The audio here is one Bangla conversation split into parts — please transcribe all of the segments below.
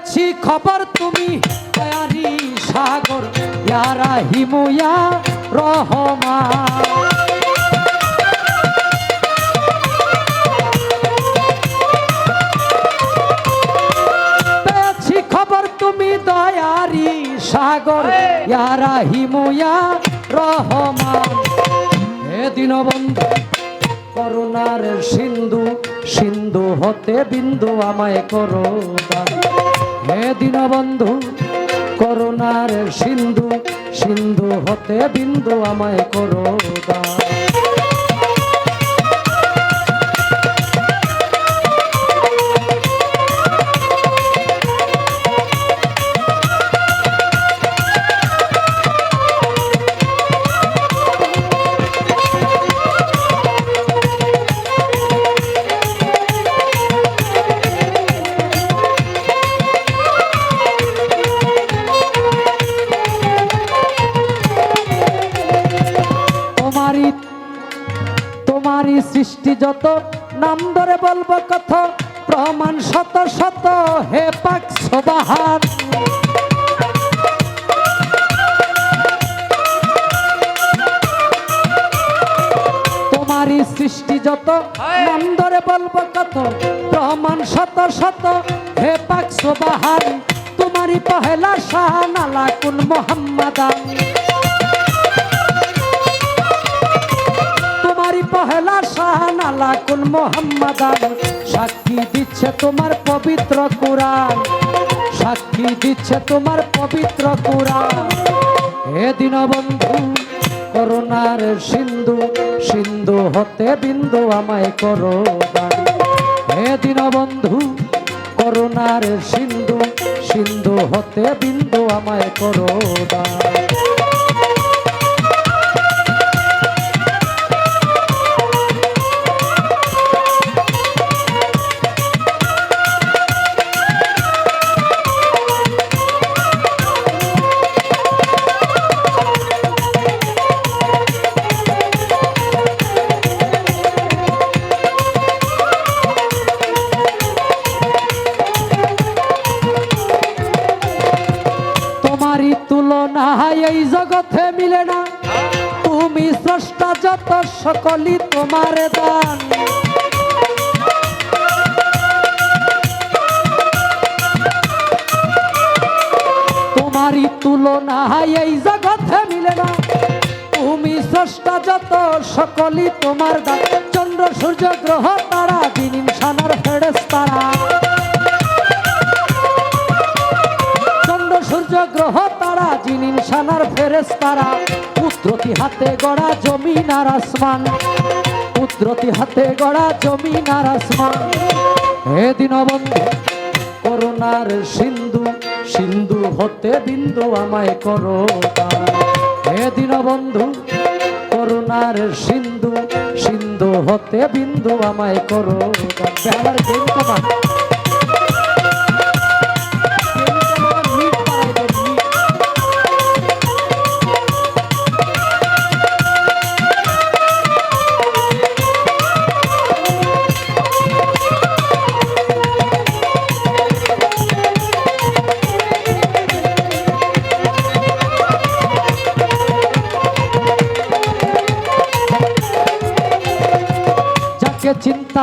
পেয়েছি খবর তুমি দয়ারি সাগর, ইয়ারা হিমুয়া রহমান পেয়েছি খবর তুমি, দয়ারি সাগর, ইয়ারা হিমুয়া রহমান হে দীনবন্ধু, করুণার সিন্ধু সিন্ধু হতে বিন্দু আমায় করো। হে দীনবন্ধু করুণার সিন্ধু সিন্ধু হতে বিন্দু আমায় করো দান। তোমারই তোমারই সৃষ্টি যত নাম ধরে বলব কত প্রমাণ শত শত হে পাক সবাহার তোমারই সৃষ্টি যত নাম ধরে বলব কত প্রমাণ শত শত হে পাক সবাহার তোমারই পহেলা শাহ নালা কুন মোহাম্মদান পহেলা শাহানালা কুল মোহাম্মদান সাক্ষী দিচ্ছে তোমার পবিত্র কোরআন। সাক্ষী দিচ্ছে তোমার পবিত্র কোরআন। হে দীনবন্ধু করুণার সিন্ধু সিন্ধু হতে বিন্দু আমায় করো হে দীনবন্ধু করুণার সিন্ধু সিন্ধু হতে বিন্দু আমায় করো দান। তুলনা এই জগতে মিলে না। তুমি স্রষ্টা যত সকলই তোমার দান। তোমারই তুলনা এই জগতে মিলে না। তুমি স্রষ্টা যত তোমার দান। চন্দ্র, সূর্য, গ্রহ, তারা দিন ইনসানার ফেরেস তারা জিনিন ফেরেস তারা পুত্রতি হাতে গড়া জমিন আর আসমান পুত্রতি হাতে গড়া জমিন আর আসমান হে দীনবন্ধু, করুণার সিন্ধু সিন্ধু হতে বিন্দু আমায় করো। হে দীনবন্ধু, করুণার সিন্ধু সিন্ধু হতে বিন্দু আমায় করো দান।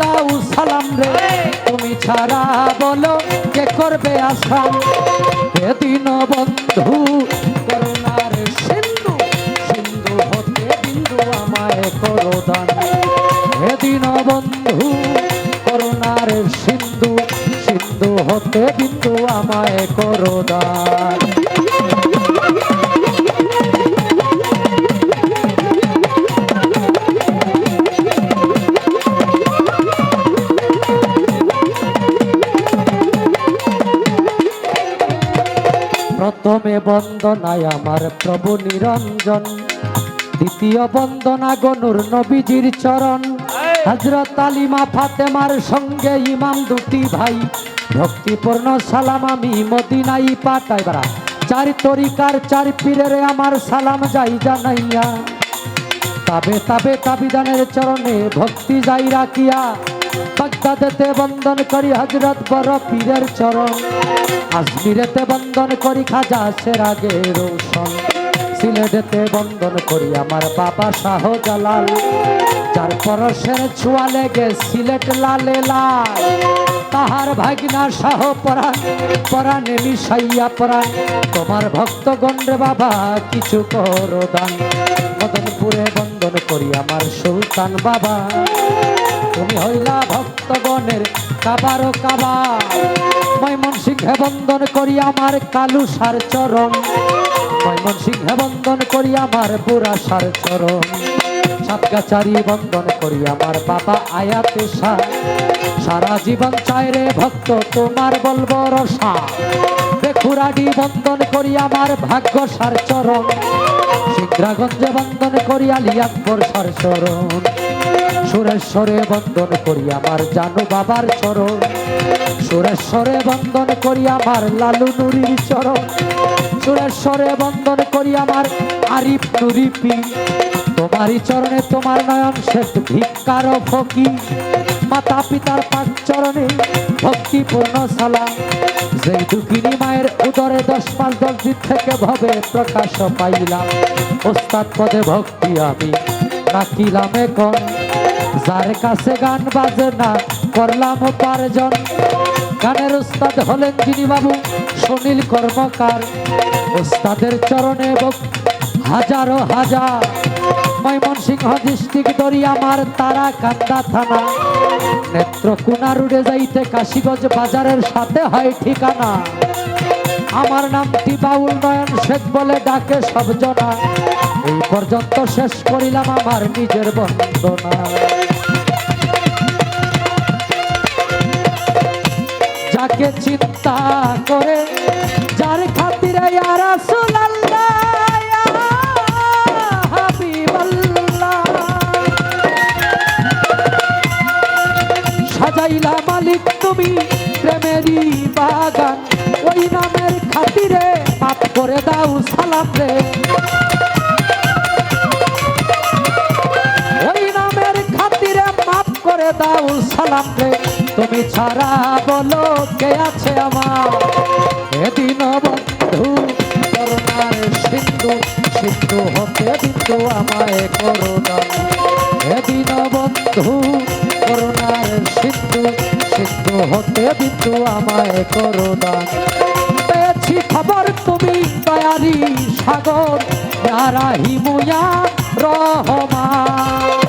দাও সালাম রে। তুমি ছাড়া বলো কে করবে আসাম বেদিন বন্ধু, করুণার সিন্ধু। সিন্ধু হতে বিন্দু আমায় করো দান। বেদিন বন্ধু, করুণার সিন্ধু। সিন্ধু হতে বিন্দু আমায় করো দান। বন্দনায় আমার প্রভু নিরঞ্জন। দ্বিতীয় বন্দনা গনুর নবীজির চরণ। হজরত আলিমা ফাতেমার সঙ্গে ইমাম দুটি ভাই। ভক্তিপূর্ণ সালাম আমি মদিনাই পাঠাই বারা চার তরিকার চার পীরের আমার সালাম যাই জানাইয়া। তাবে তাবে তাবিদানের চরণে ভক্তি যাই রাখিয়া। বাগদাদেতে বন্দন করি হজরত বড় পীরের চরণ। আজমিরেতে বন্দন করি খাজা সেরাগে রোশন সিলেটেতে বন্দন করি আমার বাবা শাহ জালাল যার পরশের ছোঁয়া লেগে সিলেট লালে লাল। তাহার ভাগিনা শাহ পরাণ, পরাণে মিশাইয়া পরাণ, তোমার ভক্তগণ রে বাবা কিছু করো দান। মদনপুরে বন্দন করি আমার সুলতান বাবা। তুমি হইলা ভক্তগণের কাবার কাবা মৈমন সিংহে বন্দন করি আমার কালু সার চরণ। মৈমন সিংহে বন্দন করি আমার বুড়া সার চরণ। সাতগাচারি বন্দন করি আমার বাবা আয়াতে সারা। জীবন চাই রে ভক্ত, তোমার বলব রসা বেখুরাডি বন্দন করি আমার ভাগ্য সার চরণ। শিগ্রাগঞ্জে বন্দন করি আলী আকবর সার চরণ। সুরেশ্বরে বন্দন করি আমার জানু বাবার চরণ। সুরেশ্বরে বন্দন করি আমার লালু নুরির চরণ। সুরেশ্বরে বন্দন করি আমার আরিফ নুরি পি তোমারই চরণে তোমার নয়ন শেষ ভিক্ষার ফকি। মাতা পিতার পাঁচ চরণে ভক্তিপূর্ণ সালাম যেই দুঃখিনী মায়ের উদরে দশ মাস দশ দিন থেকে ভবে প্রকাশ পাইলাম। ওস্তাদ পদে ভক্তি আমি রাখিলাম এখন। যার কাছে গান বাজে না, করলাম উপার্জন। গানের উস্তাদ হলেন যিনি বাবু সুনীল কর্মকার। উস্তাদের চরণে হাজারো হাজার। ময়মনসিংহ ডিস্ট্রিক্ট দরি আমার তারা কান্দা থানা। নেত্রকোনা রুডে যাইতে কাশীগঞ্জ বাজারের সাথে হয় ঠিকানা। আমার নামটি বাউল নয়ন শেখ বলে ডাকে সব জনা। এই পর্যন্ত শেষ করিলাম আমার নিজের বন্দনা। যাকে চিন্তা করে, যার খাতিরে ইয়া সাজাইলা মালিক তুমি প্রেমেরই বাগান, ওই নামের খাতিরে করে দাও সালাম রে। ওই নামের খাতিরে মাফ করে দাও সালাম রে। তুমি ছাড়া বলো কে আছে আমার? এদিন বন্ধু, করুণার সিন্ধু সিন্ধু হতে বিন্দু আমায় করুণা এদিন বন্ধু, করুণার সিন্ধু সিন্ধু হতে বিন্দু আমায় করুণা পেয়েছি খবর তুমি দয়ারি সাগর যারা হিমুয়া রহমান।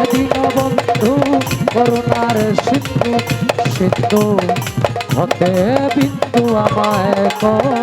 এদিন বন্ধু করুণার সিন্ধু সিন্ধু হতে বিন্দু আমায় করুণা